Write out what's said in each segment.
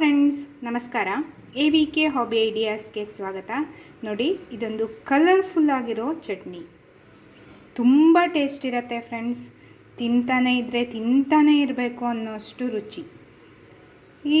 ನಮಸ್ಕಾರ. A V K hobby ಐಡಿಯಾಸ್ಗೆ ಸ್ವಾಗತ. ನೋಡಿ, ಇದೊಂದು ಕಲರ್ಫುಲ್ ಆಗಿರೋ ಚಟ್ನಿ. ತುಂಬ ಟೇಸ್ಟ್ ಇರುತ್ತೆ ಫ್ರೆಂಡ್ಸ್ ತಿಂತಾನೆ ಇದ್ದರೆ ತಿಂತಾನೆ ಇರಬೇಕು ಅನ್ನೋಷ್ಟು ರುಚಿ. ಈ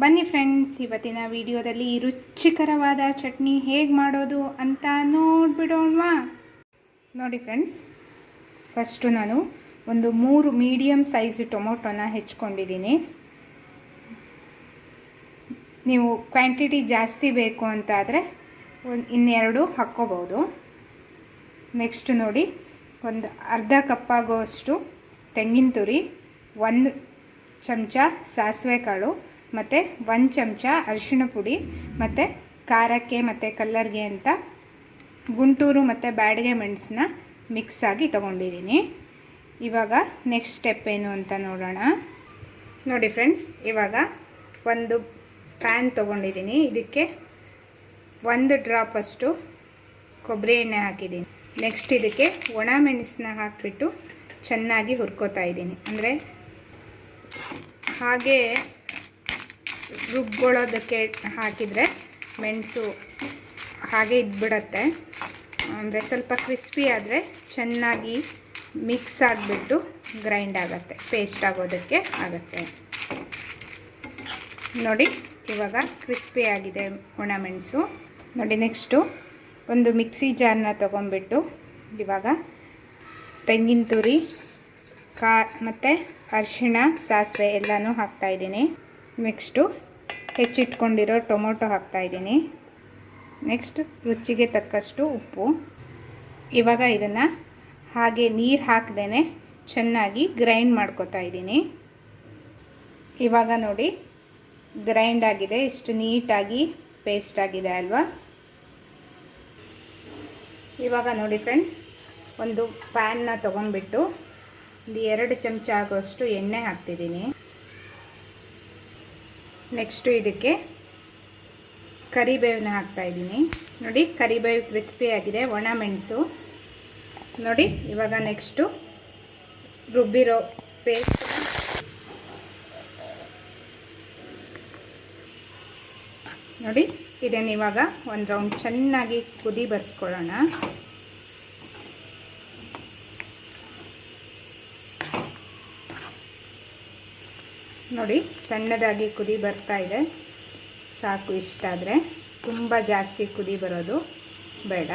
ಬನ್ನಿ ಫ್ರೆಂಡ್ಸ್ ಇವತ್ತಿನ ವಿಡಿಯೋದಲ್ಲಿ ರುಚಿಕರವಾದ ಚಟ್ನಿ ಹೇಗೆ ಮಾಡೋದು ಅಂತ ನೋಡಿಬಿಡೋಣವಾ? ನೋಡಿ ಫ್ರೆಂಡ್ಸ್ ಫಸ್ಟು ನಾನು ಒಂದು ಮೂರು ಮೀಡಿಯಮ್ ಸೈಜ್ ಟೊಮೊಟೊನ ಹೆಚ್ಕೊಂಡಿದ್ದೀನಿ. ನೀವು ಕ್ವಾಂಟಿಟಿ ಜಾಸ್ತಿ ಬೇಕು ಅಂತ ಆದರೆ ಒಂದು ಇನ್ನೆರಡು ಹಾಕ್ಕೋಬೋದು. ನೆಕ್ಸ್ಟ್ ನೋಡಿ, ಒಂದು ಅರ್ಧ ಕಪ್ಪಾಗೋಷ್ಟು ತೆಂಗಿನ ತುರಿ, ಒಂದು ಚಮಚ ಸಾಸಿವೆ ಕಾಳು ಮತ್ತು ಒಂದು ಚಮಚ ಅರಿಶಿಣ ಪುಡಿ, ಮತ್ತು ಖಾರಕ್ಕೆ ಮತ್ತು ಕಲ್ಲರ್ಗೆ ಅಂತ ಗುಂಟೂರು ಮತ್ತು ಬ್ಯಾಡಿಗೆ ಮೆಣಸನ್ನ ಮಿಕ್ಸ್ ಆಗಿ ತೊಗೊಂಡಿದ್ದೀನಿ. ಇವಾಗ ನೆಕ್ಸ್ಟ್ ಸ್ಟೆಪ್ ಏನು ಅಂತ ನೋಡೋಣ. ನೋಡಿ ಫ್ರೆಂಡ್ಸ್ ಇವಾಗ ಒಂದು ಪ್ಯಾನ್ ತೊಗೊಂಡಿದ್ದೀನಿ. ಇದಕ್ಕೆ ಒಂದು ಡ್ರಾಪಷ್ಟು ಕೊಬ್ಬರಿ ಎಣ್ಣೆ ಹಾಕಿದ್ದೀನಿ. ನೆಕ್ಸ್ಟ್ ಇದಕ್ಕೆ ಒಣ ಮೆಣಸನ್ನ ಹಾಕಿಬಿಟ್ಟು ಚೆನ್ನಾಗಿ ಹುರ್ಕೋತಾ ಇದ್ದೀನಿ. ಅಂದರೆ ಹಾಗೆ ರುಬ್ಕೊಳ್ಳೋದಕ್ಕೆ ಹಾಕಿದರೆ ಮೆಣಸು ಹಾಗೆ ಇದ್ಬಿಡತ್ತೆ. ಅಂದರೆ ಸ್ವಲ್ಪ ಕ್ರಿಸ್ಪಿ ಆದರೆ ಚೆನ್ನಾಗಿ ಮಿಕ್ಸ್ ಆಗಿಬಿಟ್ಟು ಗ್ರೈಂಡ್ ಆಗುತ್ತೆ, ಪೇಸ್ಟ್ ಆಗೋದಕ್ಕೆ ಆಗುತ್ತೆ. ನೋಡಿ, ಇವಾಗ ಕ್ರಿಸ್ಪಿ ಆಗಿದೆ ಒಣಮೆಣಸು ನೋಡಿ, ನೆಕ್ಸ್ಟು ಒಂದು ಮಿಕ್ಸಿ ಜಾರ್ನ ತೊಗೊಂಬಿಟ್ಟು ಇವಾಗ ತೆಂಗಿನ ತುರಿ, ಕಾ ಮತ್ತು ಅರಿಶಿಣ, ಸಾಸಿವೆ ಎಲ್ಲನೂ ಹಾಕ್ತಾಯಿದ್ದೀನಿ ನೆಕ್ಸ್ಟು ಹೆಚ್ಚಿಟ್ಕೊಂಡಿರೋ ಟೊಮೊಟೊ ಹಾಕ್ತಾಯಿದ್ದೀನಿ ನೆಕ್ಸ್ಟ್ ರುಚಿಗೆ ತಕ್ಕಷ್ಟು ಉಪ್ಪು. ಇವಾಗ ಇದನ್ನು ಹಾಗೆ ನೀರು ಹಾಕ್ದೇ ಚೆನ್ನಾಗಿ ಗ್ರೈಂಡ್ ಮಾಡ್ಕೊತಾ ಇದ್ದೀನಿ. ಇವಾಗ ನೋಡಿ ಗ್ರೈಂಡ್ ಆಗಿದೆ, ಇಷ್ಟು ನೀಟಾಗಿ ಪೇಸ್ಟ್ ಆಗಿದೆ ಅಲ್ವಾ? ಇವಾಗ ನೋಡಿ ಫ್ರೆಂಡ್ಸ್ ಒಂದು ಪ್ಯಾನ್ನ ತೊಗೊಂಡ್ಬಿಟ್ಟು ಒಂದು ಎರಡು ಚಮಚ ಆಗೋಷ್ಟು ಎಣ್ಣೆ ಹಾಕ್ತಿದ್ದೀನಿ. ನೆಕ್ಸ್ಟು ಇದಕ್ಕೆ ಕರಿಬೇವನ್ನ ಹಾಕ್ತಾಯಿದ್ದೀನಿ ನೋಡಿ, ಕರಿಬೇವು ಕ್ರಿಸ್ಪಿ ಆಗಿದೆ, ಒಣ ಮೆಣಸು. ನೋಡಿ, ಇವಾಗ ನೆಕ್ಸ್ಟು ರುಬ್ಬಿರೋ ಪೇಸ್ಟ್ ನೋಡಿ, ಇದನ್ನು ಇವಾಗ ಒಂದು ರೌಂಡ್ ಚೆನ್ನಾಗಿ ಕುದಿ ಬರ್ಸ್ಕೊಳ್ಳೋಣ. ನೋಡಿ, ಸಣ್ಣದಾಗಿ ಕುದಿ ಬರ್ತಾ ಇದೆ. ಸಾಕು ಇಷ್ಟ ಆದರೆ. ತುಂಬ ಜಾಸ್ತಿ ಕುದಿ ಬರೋದು ಬೇಡ.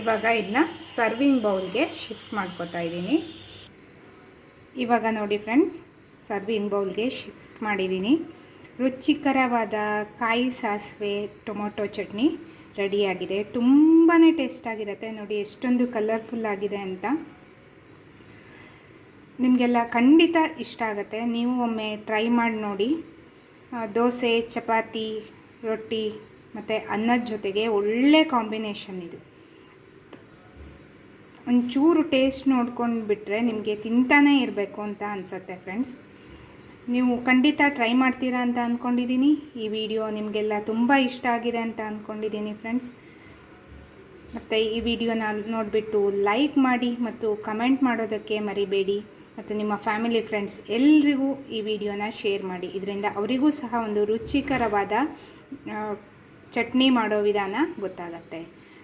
ಇವಾಗ ಇದನ್ನ ಸರ್ವಿಂಗ್ ಬೌಲ್ಗೆ ಶಿಫ್ಟ್ ಮಾಡ್ಕೋತಾ ಇದ್ದೀನಿ. ಇವಾಗ ನೋಡಿ ಫ್ರೆಂಡ್ಸ್ ಸರ್ವಿಂಗ್ ಬೌಲ್ಗೆ ಶಿಫ್ಟ್ ಮಾಡಿದ್ದೀನಿ. ರುಚಿಕರವಾದ ಕಾಯಿ ಸಾಸಿವೆ ಟೊಮೊಟೊ ಚಟ್ನಿ ರೆಡಿಯಾಗಿದೆ. ತುಂಬಾ ಟೇಸ್ಟಾಗಿರುತ್ತೆ ನೋಡಿ ಎಷ್ಟೊಂದು ಕಲರ್ಫುಲ್ ಆಗಿದೆ ಅಂತ. ನಿಮಗೆಲ್ಲ ಖಂಡಿತ ಇಷ್ಟ ಆಗುತ್ತೆ. ನೀವು ಒಮ್ಮೆ ಟ್ರೈ ಮಾಡಿ ನೋಡಿ. ದೋಸೆ, ಚಪಾತಿ, ರೊಟ್ಟಿ ಮತ್ತು ಅನ್ನದ ಜೊತೆಗೆ ಒಳ್ಳೆ ಕಾಂಬಿನೇಷನ್ ಇದು. ಒಂಚೂರು ಟೇಸ್ಟ್ ನೋಡ್ಕೊಂಡು ಬಿಟ್ಟರೆ ನಿಮಗೆ ತಿಂತಾನೇ ಇರಬೇಕು ಅಂತ ಅನಿಸುತ್ತೆ ಫ್ರೆಂಡ್ಸ್ ನೀವು ಖಂಡಿತ ಟ್ರೈ ಮಾಡ್ತೀರಾ ಅಂತ ಅಂದ್ಕೊಂಡಿದ್ದೀನಿ ಈ ವಿಡಿಯೋ ನಿಮಗೆಲ್ಲ ತುಂಬ ಇಷ್ಟ ಆಗಿದೆ ಅಂತ ಅಂದ್ಕೊಂಡಿದ್ದೀನಿ ಫ್ರೆಂಡ್ಸ್ ಮತ್ತು ಈ ವಿಡಿಯೋನ ನೋಡಿಬಿಟ್ಟು ಲೈಕ್ ಮಾಡಿ ಮತ್ತು ಕಮೆಂಟ್ ಮಾಡೋದಕ್ಕೆ ಮರಿಬೇಡಿ. ಮತ್ತು ನಿಮ್ಮ ಫ್ಯಾಮಿಲಿ ಫ್ರೆಂಡ್ಸ್ ಎಲ್ರಿಗೂ ಈ ವಿಡಿಯೋನ ಶೇರ್ ಮಾಡಿ. ಇದರಿಂದ ಅವರಿಗೂ ಸಹ ಒಂದು ರುಚಿಕರವಾದ ಚಟ್ನಿ ಮಾಡೋ ವಿಧಾನ ಗೊತ್ತಾಗತ್ತೆ.